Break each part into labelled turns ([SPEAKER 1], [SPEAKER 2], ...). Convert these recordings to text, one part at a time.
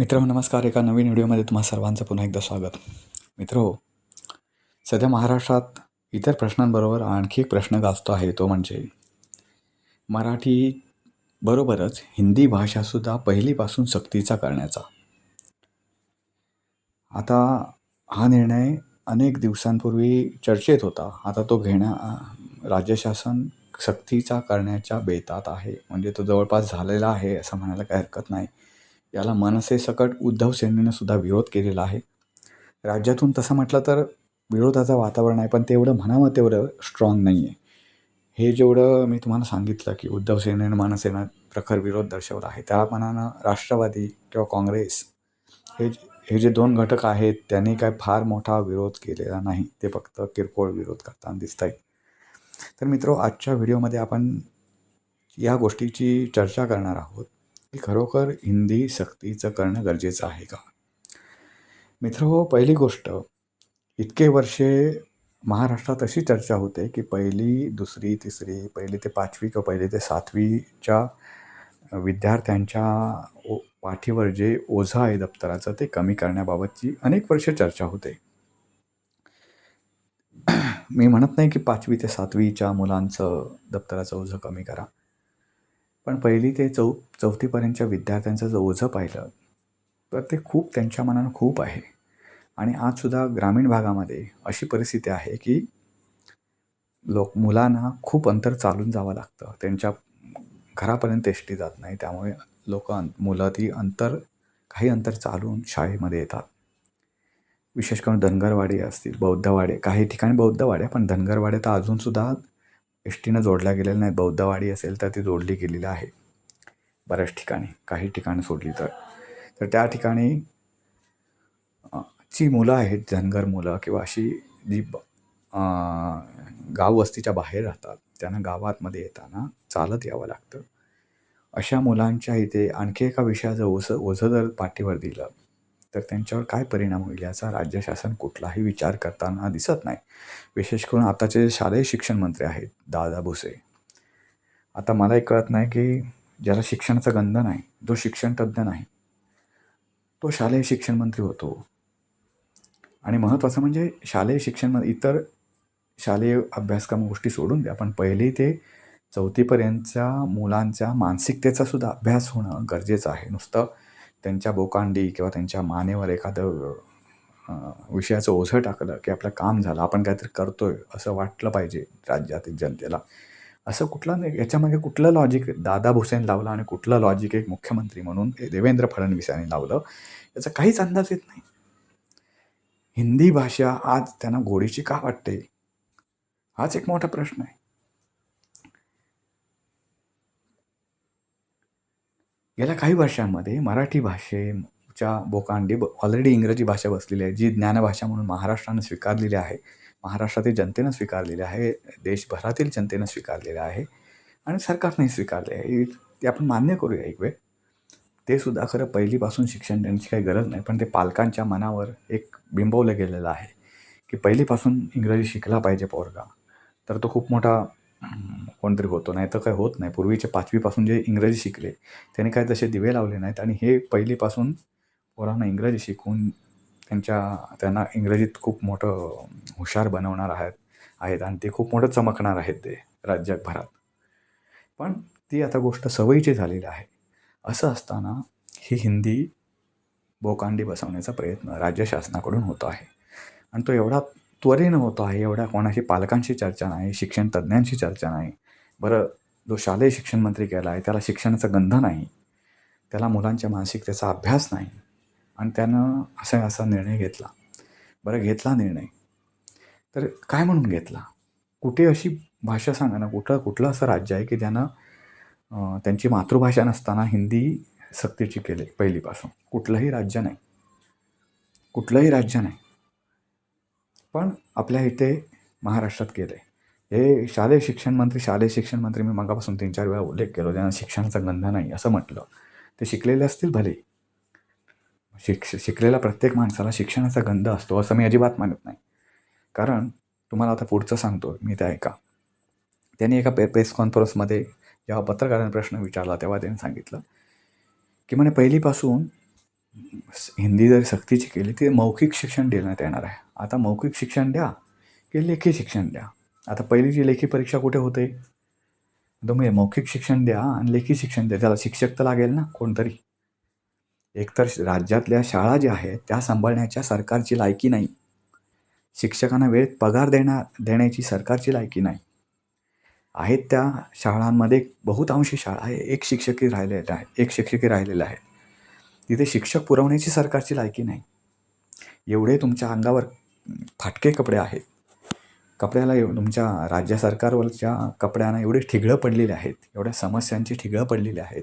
[SPEAKER 1] मित्रांनो नमस्कार. एका नवीन व्हिडिओमध्ये तुम्हा सर्वांचं पुन्हा एकदा स्वागत. मित्रो सध्या महाराष्ट्रात इतर प्रश्नांबरोबर आणखी एक प्रश्न गाजतो आहे तो म्हणजे मराठी बरोबरच हिंदी भाषासुद्धा पहिलीपासून सक्तीचा करण्याचा. आता हा निर्णय अनेक दिवसांपूर्वी चर्चेत होता. आता तो घेण्या राज्य शासन सक्तीचा करण्याच्या बेतात आहे. म्हणजे तो जवळपास झालेला आहे असं म्हणायला काही हरकत नाही. याला मनसेसकट उद्धव सेनेनं सुद्धा विरोध केलेला आहे. राज्यातून तसं म्हटलं तर विरोधाचं वातावरण आहे पण तेवढं म्हणावं तेवढं स्ट्रॉंग नाही आहे हे जेवढं मी तुम्हाला सांगितलं की उद्धव सेनेनं मनसेनं प्रखर विरोध दर्शवला आहे त्या मनानं राष्ट्रवादी किंवा काँग्रेस हे हे जे दोन घटक आहेत त्यांनी काय फार मोठा विरोध केलेला नाही ते फक्त किरकोळ विरोध करताना दिसत आहेत तर मित्रो आजच्या व्हिडिओमध्ये आपण या गोष्टीची चर्चा करणार आहोत. की खरोखर हिंदी सक्तीचं करणं गरजेचं आहे का? मित्र हो पहिली गोष्ट इतके वर्षे महाराष्ट्रात अशी चर्चा होते की पहिली दुसरी तिसरी पहिली ते पाचवी किंवा पहिली ते सातवीच्या विद्यार्थ्यांच्या ओ पाठीवर जे ओझं आहे दप्तराचं ते कमी करण्याबाबतची अनेक वर्ष चर्चा होते. मी म्हणत नाही की पाचवी ते सातवीच्या मुलांचं दप्तराचं ओझं कमी करा. पण पहिली ते चौ चौथीपर्यंतच्या विद्यार्थ्यांचं जर ओझं पाहिलं तर ते खूप त्यांच्या मनानं खूप आहे. आणि आजसुद्धा ग्रामीण भागामध्ये अशी परिस्थिती आहे की लोक मुलांना खूप अंतर चालून जावं लागतं. त्यांच्या घरापर्यंत एसटी जात नाही. त्यामुळे लोक मुलं ती अंतर काही अंतर चालून शाळेमध्ये येतात. विशेष करून धनगरवाडी असतील बौद्धवाडे काही ठिकाणी बौद्धवाड्या पण धनगरवाडे तर अजूनसुद्धा एस टीनं जोडल्या गेलेल्या नाहीत. बौद्धवाडी असेल तर ती जोडली गेलेली आहे. बऱ्याच ठिकाणी काही ठिकाणी सोडली तर. तर त्या ठिकाणी ची मुलं आहेत धनगर मुलं किंवा अशी जी गाव वस्तीच्या बाहेर राहतात त्यांना गावातमध्ये येताना चालत यावं लागतं. अशा मुलांच्या इथे आणखी एका विषयाचं ओझं ओझं जर पाठीवर दिलं तर त्यांच्यावर काय परिणाम होईल याचा राज्य शासन कुठलाही विचार करताना दिसत नाही. विशेष करून आताचे शालेय शिक्षण मंत्री आहेत दादा भुसे. आता मला एक कळत नाही की ज्याला शिक्षणाचा गंध नाही जो शिक्षण तज्ज्ञ नाही तो शालेय शिक्षण मंत्री होतो. आणि महत्त्वाचं म्हणजे शालेय शिक्षण इतर शालेय अभ्यासक्रम गोष्टी सोडून द्या पण पहिली ते चौथीपर्यंतच्या मुलांच्या मानसिकतेचा सुद्धा अभ्यास होणं गरजेचं आहे. नुसतं त्यांच्या बोकांडी किंवा त्यांच्या मानेवर एखादं विषयाचं ओझं टाकलं की आपलं काम झालं आपण काहीतरी करतो आहे असं वाटलं पाहिजे राज्यातील जनतेला. असं कुठला नाही याच्यामध्ये कुठलं लॉजिक दादा भुसेन लावलं आणि कुठलं लॉजिक एक मुख्यमंत्री म्हणून देवेंद्र फडणवीस यांनी लावलं? याचा काहीच अंदाज येत नाही. हिंदी भाषा आज त्यांना गोडीची का वाटते? हाच एक मोठा प्रश्न आहे. गेल्या काही वर्षांमध्ये मराठी भाषेच्या बोकांडी ऑलरेडी इंग्रजी भाषा बसलेली आहे जी ज्ञानभाषा म्हणून महाराष्ट्रानं स्वीकारलेली आहे. महाराष्ट्रातील जनतेनं स्वीकारलेली आहे देशभरातील जनतेनं स्वीकारलेलं आहे आणि सरकारनेही स्वीकारले आहे. ते आपण मान्य करूया एक वेळ. ते सुद्धा खरं पहिलीपासून शिक्षण देण्याची काही गरज नाही पण ते पालकांच्या मनावर एक बिंबवलं गेलेलं आहे की पहिलीपासून इंग्रजी शिकला पाहिजे पोरगा. तर तो खूप मोठा कोणतरी होतो. नाही तर काय होत नाही. पूर्वीचे पाचवीपासून जे इंग्रजी शिकले त्यांनी काय तसे दिवे लावले नाहीत आणि हे पहिलीपासून पोरांना इंग्रजी शिकवून त्यांच्या त्यांना इंग्रजीत खूप मोठं हुशार बनवणार आहेत आहेत आणि ते खूप मोठं चमकणार आहेत ते राज्यभरात. पण ती आता गोष्ट सवयीची झालेली आहे. असं असताना ही हिंदी बोकांडी बसवण्याचा प्रयत्न राज्य शासनाकडून होतो आहे. आणि तो एवढा त्वरेनं होतो आहे एवढ्या कोणाशी पालकांशी चर्चा नाही शिक्षण तज्ज्ञांशी चर्चा नाही. बरं जो शालेय शिक्षण मंत्री केला आहे त्याला शिक्षणाचा गंध नाही. त्याला मुलांच्या मानसिकतेचा अभ्यास नाही. आणि त्यानं असा असा निर्णय घेतला. बरं घेतला निर्णय. तर काय म्हणून घेतला? कुठे अशी भाषा सांगा ना कुठं कुठलं असं राज्य आहे की ज्यानं त्यांची मातृभाषा नसताना हिंदी सक्तीची केले पहिलीपासून. कुठलंही राज्य नाही. कुठलंही राज्य नाही. पण आपल्या इथे महाराष्ट्रात केलं आहे हे शालेय शिक्षण मंत्री शालेय शिक्षण मंत्री मी मगापासून तीन चार वेळा उल्लेख केलो. ज्यांना शिक्षणाचा गंध नाही असं म्हटलं ते शिकलेले असतील भले. शिक शिकलेल्या प्रत्येक माणसाला शिक्षणाचा गंध असतो असं मी अजिबात मानत नाही. कारण तुम्हाला आता पुढचं सांगतो मी ते ऐका. त्यांनी एका पे प्रेस कॉन्फरन्समध्ये जेव्हा पत्रकारांनी प्रश्न विचारला तेव्हा त्यांनी सांगितलं की म्हणे पहिलीपासून हिंदी जर सक्तीची केली ती मौखिक शिक्षण देण्यात येणार आहे. आता मौखिक शिक्षण द्या की लेखी शिक्षण द्या. आता पहिलीची लेखी परीक्षा कुठे होते? तुम्ही मौखिक शिक्षण द्या आणि लेखी शिक्षण द्या. त्याला शिक्षक तर लागेल ना कोणतरी. एकतर श- राज्यातल्या शाळा ज्या आहेत त्या सांभाळण्याच्या सरकारची लायकी नाही. शिक्षकांना वेळेत पगार देणार देण्याची सरकारची लायकी नाही. आहेत त्या शाळांमध्ये बहुतांशी शाळा आहे एक शिक्षकी राहिलेल्या आहेत एक शिक्षकी राहिलेल्या आहेत. तिथे शिक्षक पुरवण्याची सरकारची लायकी नाही. एवढे तुमच्या अंगावर फाटके कपडे आहेत. कपड्याला एव तुमच्या राज्य सरकारवरच्या कपड्यांना एवढे ठिगळं पडलेले आहेत. एवढ्या समस्यांची ठिगळं पडलेली आहेत.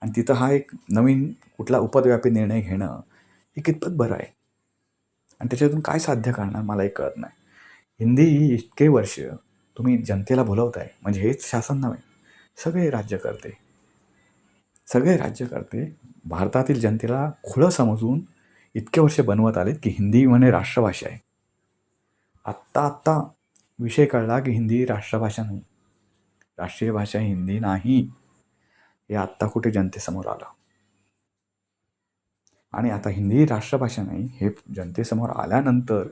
[SPEAKER 1] आणि तिथं हा एक नवीन कुठला उपद्व्यापी निर्णय घेणं हे कितपत बरं आहे? आणि त्याच्यातून काय साध्य करणार मलाही कळत नाही. हिंदी ही इतके वर्ष तुम्ही जनतेला बोलवताय. म्हणजे हेच शासन नव्हे. सगळे राज्य करते. सगळे राज्य करते. भारतातील जनतेला खुळं समजून इतके वर्ष बनवत आलेत की हिंदी म्हणे राष्ट्रभाषा आहे. आत्ता आत्ता विषय कळला की हिंदी ही राष्ट्रभाषा नाही. राष्ट्रीय भाषा हिंदी नाही हे आत्ता कुठे जनतेसमोर आलं? आणि आता हिंदी ही राष्ट्रभाषा नाही हे जनतेसमोर आल्यानंतर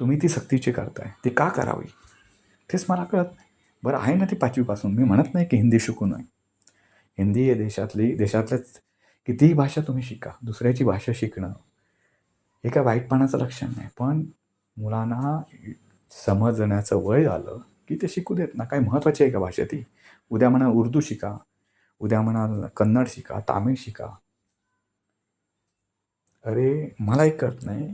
[SPEAKER 1] तुम्ही ती सक्तीची करताय. ती का करावी? तेच मला कळत नाही. बरं आहे ना ती पाचवीपासून. मी म्हणत नाही की हिंदी शिकू नये. हिंदी आहे देशातली देशातल्याच कितीही भाषा तुम्ही शिका दुसऱ्याची भाषा शिकणं हे काय वाईटपणाचं लक्षण नाही. पण मुलांना समजण्याचं वय आलं की ते शिकू देत ना. काय महत्त्वाची आहे का भाषा ती? उद्या म्हणा उर्दू शिका उद्या म्हणा कन्नड शिका तामिळ शिका. अरे मला एक कळत नाही.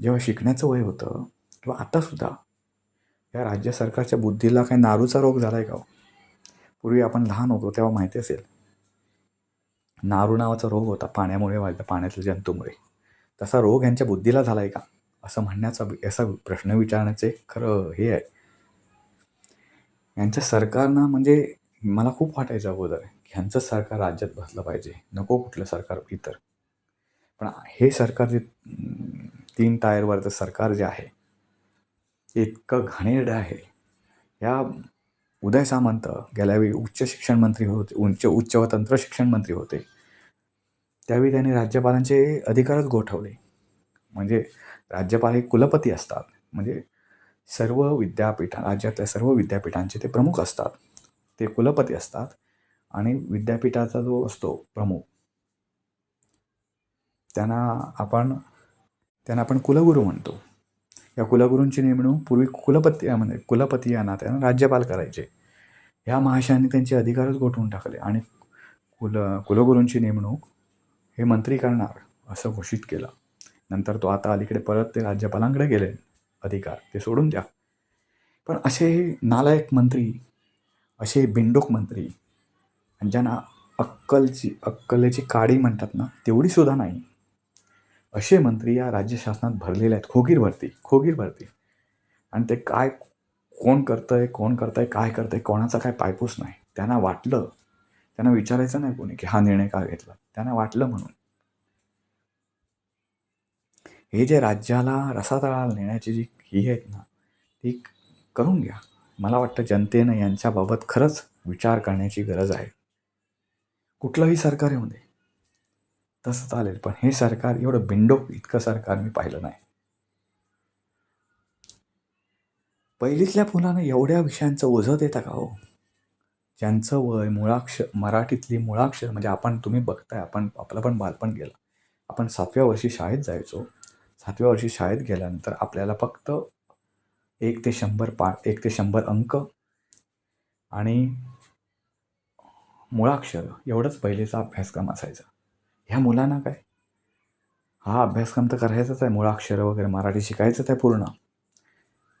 [SPEAKER 1] जेव्हा शिकण्याचं वय होतं किंवा आतासुद्धा या राज्य सरकारच्या बुद्धीला काही नारूचा रोग झाला आहे का हो? पूर्वी आपण लहान होतो तेव्हा माहिती असेल. नारू नावाचा रोग होता पाण्यामुळे व्हायचा पाण्यातल्या जंतूमुळे. तसा रोग यांच्या बुद्धीला झाला आहे का? असं म्हणण्याचा असा प्रश्न विचारण्याचे खरं हे आहे. यांच्या सरकारनं म्हणजे मला खूप वाटायचं अगोदर की ह्यांचं सरकार राज्यात बसलं पाहिजे नको कुठलं सरकार इतर. पण हे सरकार जे तीन टायरवरचं सरकार जे आहे ते इतकं घाणेरडं आहे. या उदय सामंत गेल्यावेळी उच्च शिक्षण मंत्री होते उच्च उच्च व तंत्र शिक्षण मंत्री होते. त्यावेळी त्यांनी राज्यपालांचे अधिकारच गोठवले. म्हणजे राज्यपाल हे कुलपती असतात. म्हणजे सर्व विद्यापीठा राज्यातल्या सर्व विद्यापीठांचे ते प्रमुख असतात. ते कुलपती असतात आणि विद्यापीठाचा जो असतो प्रमुख त्यांना आपण त्यांना आपण कुलगुरू म्हणतो. या कुलगुरूंची नेमणूक पूर्वी कुलपती म्हणजे कुलपती या नात्यानं राज्यपाल करायचे. ह्या महाशयांनी त्यांचे अधिकारच गोठवून टाकले आणि कुल कुलगुरूंची नेमणूक हे मंत्री करणार असं घोषित केलं. नंतर तो आता अलीकडे परत ते राज्यपालांकडे गेले. अधिकार ते सोडून द्या. पण असे नालायक मंत्री असे बिंडोक मंत्री आणि ज्यांना अक्कलची अक्कलेची काडी म्हणतात ना तेवढी सुद्धा नाही. असे मंत्री या राज्य शासनात भरलेले आहेत. खोगीर भरती खोगीर भरती. आणि ते काय कोण करतंय कोण करतंय काय करतंय कोणाचा काय पायपूस नाही. त्यांना वाटलं त्यांना विचारायचं नाही कोणी की हा निर्णय का घेतला. त्यांना वाटलं म्हणून. हे जे राज्याला रसातळाला नेण्याची जी ही आहेत ना ती करून घ्या. मला वाटतं जनतेनं यांच्याबाबत खरंच विचार करण्याची गरज आहे. कुठलंही सरकार येऊ दे. तसं चालेल पण हे सरकार एवढं बिंडोक इतकं सरकार मी पाहिलं नाही. पहिलीतल्या मुलांना एवढ्या विषयांचं ओझं देता का हो? ज्यांचं वय मुळाक्षर मराठीतली मुळाक्षर म्हणजे आपण तुम्ही बघताय आपण आपलं पण बालपण गेलं. आपण सातव्या वर्षी शाळेत जायचो. सातव्या वर्षी शाळेत गेल्यानंतर आपल्याला फक्त एक ते शंभर पा एक ते शंभर अंक आणि मुळाक्षर एवढंच पहिलेचा अभ्यासक्रम असायचा. ह्या मुलांना काय? हा अभ्यासक्रम तर करायचाच आहे. मुळाक्षर वगैरे मराठी शिकायचंच आहे पूर्ण.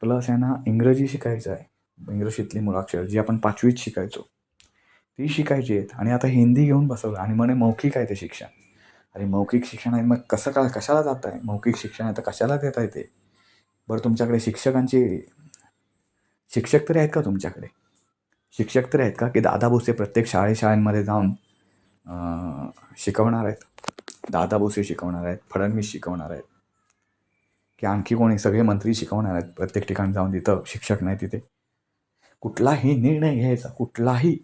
[SPEAKER 1] प्लस यांना इंग्रजी शिकायचं आहे. इंग्रजीतली मुळाक्षर जी आपण पाचवीत शिकायचो. ती शिकायची आहेत. आणि आता हिंदी घेऊन बसवलं. आणि म्हणे मौखिक आहे ते शिक्षण. अरे मौखिक शिक्षण आहे. मग कसं का कशाला जात आहे? मौखिक शिक्षण आहे तर कशाला देत आहे ते? बरं तुमच्याकडे शिक्षकांची शिक्षक तरी आहेत का तुमच्याकडे? शिक्षक तरी आहेत का? की दादा भुसे प्रत्येक शाळे शाळांमध्ये जाऊन शिकवणार आहेत. दादा भुसे शिकवणार आहेत. फडणवीस शिकवणार आहेत. की आणखी कोणी? सगळे मंत्री शिकवणार आहेत. प्रत्येक ठिकाणी जाऊन तिथं शिक्षक नाही तिथे. कुठलाही निर्णय घ्यायचा कुठलाही.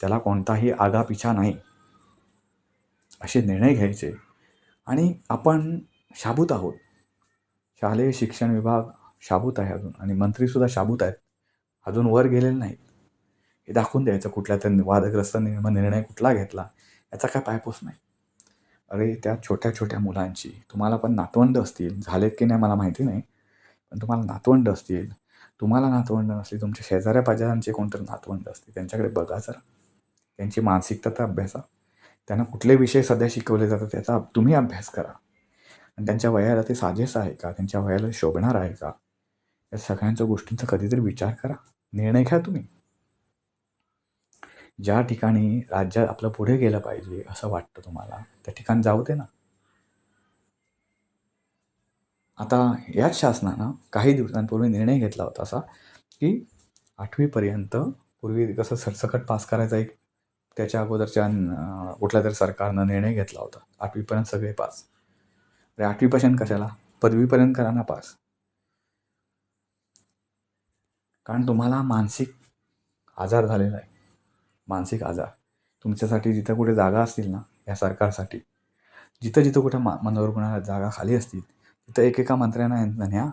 [SPEAKER 1] त्याला कोणताही आगापिछा नाही. असे निर्णय घ्यायचे. आणि आपण शाबूत आहोत. शालेय शिक्षण विभाग शाबूत आहे अजून. आणि मंत्रीसुद्धा शाबूत आहेत. अजून वर गेलेले नाहीत. हे दाखवून द्यायचं कुठल्या तर वादग्रस्त निर्म निर्णय कुठला घेतला याचा काय पायपूस नाही. अरे त्या छोट्या छोट्या मुलांची. तुम्हाला पण नातवंड असतील. झालेत की नाही मला माहिती नाही. पण तुम्हाला नातवंड असतील. तुम्हाला नातवंड नसली तुमच्या शेजाऱ्या पाजारांचे कोणतरी नातवंड असतील. त्यांच्याकडे बघा जरा. त्यांची मानसिकता तर अभ्यासा. त्यांना कुठले विषय सध्या शिकवले जातात त्याचा तुम्ही अभ्यास करा. आणि त्यांच्या वयाला ते साजेस आहे का? त्यांच्या वयाला शोभणार आहे का? या सगळ्यांच्या गोष्टींचा कधीतरी विचार करा. निर्णय घ्या तुम्ही. ज्या ठिकाणी राज्य आपलं पुढे गेलं पाहिजे असं वाटतं तुम्हाला त्या ठिकाणी जाऊ दे ना. आता याच शासनानं काही दिवसांपूर्वी निर्णय घेतला होता असा की आठवीपर्यंत पूर्वी कसं सरसकट पास करायचा एक त्याच्या अगोदरच्या कुठल्या तरी सरकारनं निर्णय घेतला होता आठवीपर्यंत सगळे पास. अरे आठवीपासून कशाला? पदवीपर्यंत करा ना पास. कारण तुम्हाला मानसिक आजार झालेला आहे. मानसिक आजार. तुमच्यासाठी जिथं कुठे जागा असतील ना या सरकारसाठी जिथं जिथं कुठं मा मनोरुग्णालयात जागा खाली असतील तिथं एकेका मंत्र्यांना यांना न्या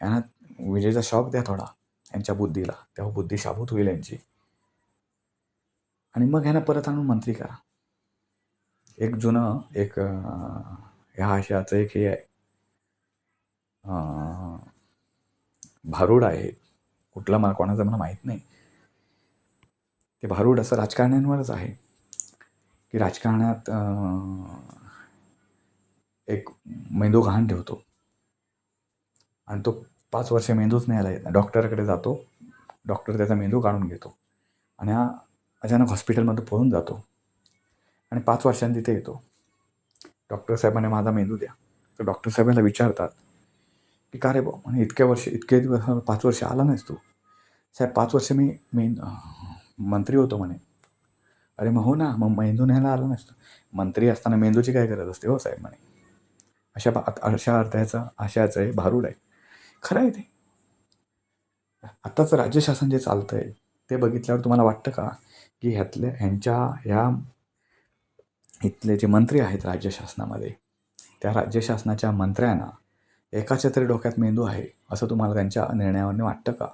[SPEAKER 1] यांना विजेचा शॉक द्या थोडा यांच्या बुद्धीला. तेव्हा बुद्धी शाबूत होईल यांची. आणि मग ह्यांना परत आणून मंत्री करा. एक जुनं एक ह्या आशयाचं एक हे आहे. भारूड आहे. कुठलं मला कोणाचं मला माहीत नाही. ते भारूड असं राजकारण्यांवरच आहे. की राजकारणात एक मेंदू गहाण ठेवतो. आणि तो पाच वर्ष मेंदूच न्यायला येत नाही. डॉक्टरकडे जातो. डॉक्टर त्याचा मेंदू काढून घेतो. आणि हा अचानक हॉस्पिटलमध्ये पळून जातो. आणि पाच वर्षांनी तिथे येतो. डॉक्टर साहेबांनी माझा मेंदू द्या. तर डॉक्टर साहेबांना विचारतात की का रे भाऊ म्हणजे इतक्या वर्ष इतके दिवस पाच वर्ष आला नाहीस तू. साहेब पाच वर्ष मी मेन मंत्री होतो म्हणे. अरे मग हो ना मग मेंदू न्यायला आला नसतं. मंत्री असताना मेंदूची काय गरज असते हो साहेब म्हणे. अशा अशा अर्थाचं आशयाचं आहे भारूड आहे. खरं आहे ते. आत्ताचं राज्य शासन जे चालतं आहे ते बघितल्यावर तुम्हाला वाटतं का की ह्यातल्या ह्यांच्या ह्या इथले जे मंत्री आहेत राज्य शासनामध्ये त्या राज्य शासनाच्या मंत्र्यांना एकाच्या तरी डोक्यात मेंदू आहे असं तुम्हाला त्यांच्या निर्णयावरने वाटतं का?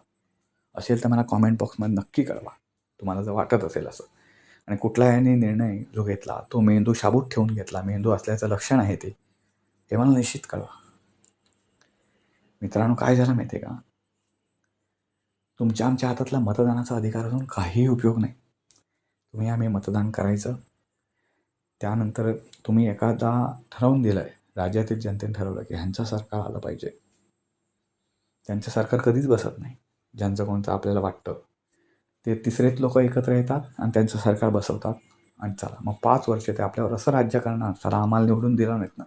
[SPEAKER 1] असेल तर मला कॉमेंट बॉक्समध्ये नक्की कळवा. तुम्हाला जर वाटत असेल असं. आणि कुठला याने निर्णय जो घेतला तो मेंदू शाबूत ठेवून घेतला मेंदू असल्याचं लक्षण आहे ते हे मला निश्चित कळवा. मित्रांनो काय झालं माहिती आहे का? तुमच्या आमच्या हातातला मतदानाचा अधिकार असून काहीही उपयोग नाही. तुम्ही आम्ही मतदान करायचं त्यानंतर तुम्ही एखादा ठरवून दिलं आहे राज्यातील जनतेने ठरवलं की ह्यांचं सरकार आलं पाहिजे. त्यांचं सरकार कधीच बसत नाही ज्यांचं कोणतं आपल्याला वाटतं. ते तिसरेच लोक एकत्र येतात आणि त्यांचं सरकार बसवतात. आणि चला मग पाच वर्ष ते आपल्यावर असं राज्य करणार चला आम्हाला निवडून दिलं नाहीत ना.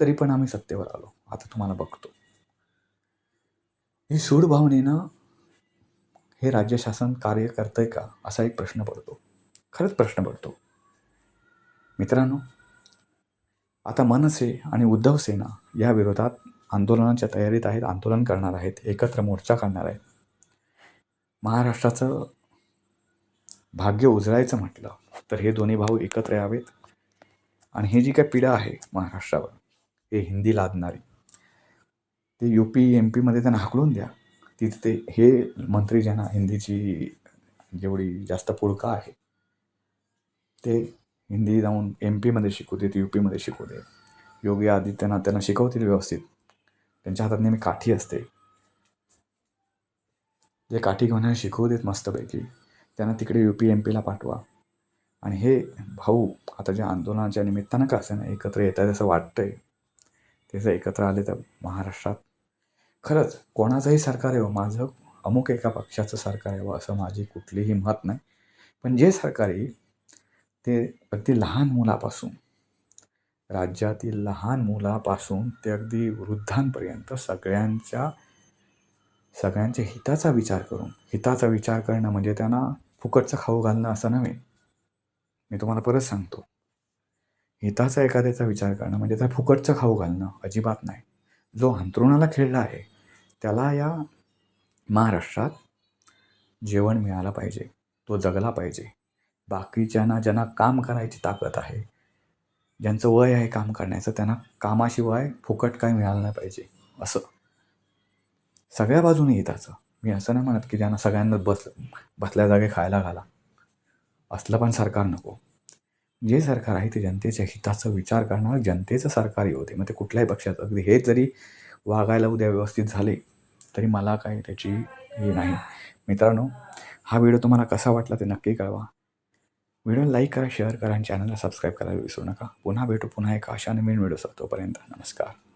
[SPEAKER 1] तरी पण आम्ही सत्तेवर आलो. आता तुम्हाला बघतो. ही सूडभावनेनं हे राज्य शासन कार्य करतंय का असा एक प्रश्न पडतो. खरंच प्रश्न पडतो. मित्रांनो आता मनसे आणि उद्धव सेना या विरोधात आंदोलनाच्या तयारीत आहेत आंदोलन करणार आहेत एकत्र मोर्चा करणार आहेत. महाराष्ट्राचं भाग्य उजळायचं म्हटलं तर हे दोन्ही भाऊ एकत्र यावेत. आणि ही जी काय पिढा आहे महाराष्ट्रावर हे हिंदी लादणारी ते यू पी एम पीमध्ये त्यांना हाकलून द्या. तिथे ते हे मंत्री ज्यांना हिंदीची जेवढी जास्त पुळका आहे ते हिंदी जाऊन एम पीमध्ये शिकू देत यू पीमध्ये शिकू देत. योगी आदित्यनाथ त्यांना शिकवतील व्यवस्थित. त्यांच्या हातात नेहमी काठी असते. जे काठी घेऊन शिकवू देत मस्तपैकी त्यांना तिकडे यू पी एम पीला पाठवा. आणि हे भाऊ आता ज्या आंदोलनाच्या निमित्तानं का असं एकत्र येत आहे असं वाटतंय ते जर एकत्र आले तर महाराष्ट्रात खरंच कोणाचंही सरकार यावं माझं अमुक एका पक्षाचं सरकार यावं असं माझी कुठलीही मत नाही. पण जे सरकार येईल ते अगदी लहान मुलापासून राज्यातील लहान मुलापासून ते अगदी वृद्धांपर्यंत सगळ्यांच्या सगळ्यांच्या हिताचा विचार करून. हिताचा विचार करणं म्हणजे त्यांना फुकटचं खाऊ घालणं असं नव्हे. मी तुम्हाला परत सांगतो. हिताचा एखाद्याचा विचार करणं म्हणजे त्या फुकटचं खाऊ घालणं अजिबात नाही. जो अंथरुणाला खेळला आहे त्याला या महाराष्ट्रात जेवण मिळालं पाहिजे. तो जगला पाहिजे. बाकीच्यांना ज्यांना काम करायची ताकद आहे ज्यांचं वय आहे काम करण्याचं त्यांना कामाशिवाय फुकट काय मिळालं नाही पाहिजे. असं. सगळ्या बाजूने येताचं मी असं नाही म्हणत की ज्यांना सगळ्यांना बस बसल्या जागे खायला घाला. असलं पण सरकार नको. जे सरकार आहे ते जनतेच्या हिताचा विचार करणार जनतेचं सरकार येऊ दे. मग ते कुठल्याही पक्षाचं. अगदी हे जरी वागायला उद्या व्यवस्थित झाले तरी मला काही त्याची हे नाही. मित्रांनो हा व्हिडिओ तुम्हाला कसा वाटला ते नक्की कळवा. व्हिडिओ लाईक करा शेअर करा आणि चॅनलला सबस्क्राईब करायला विसरू नका. पुन्हा भेटू पुन्हा एका अशा नवीन व्हिडिओ तोपर्यंत नमस्कार.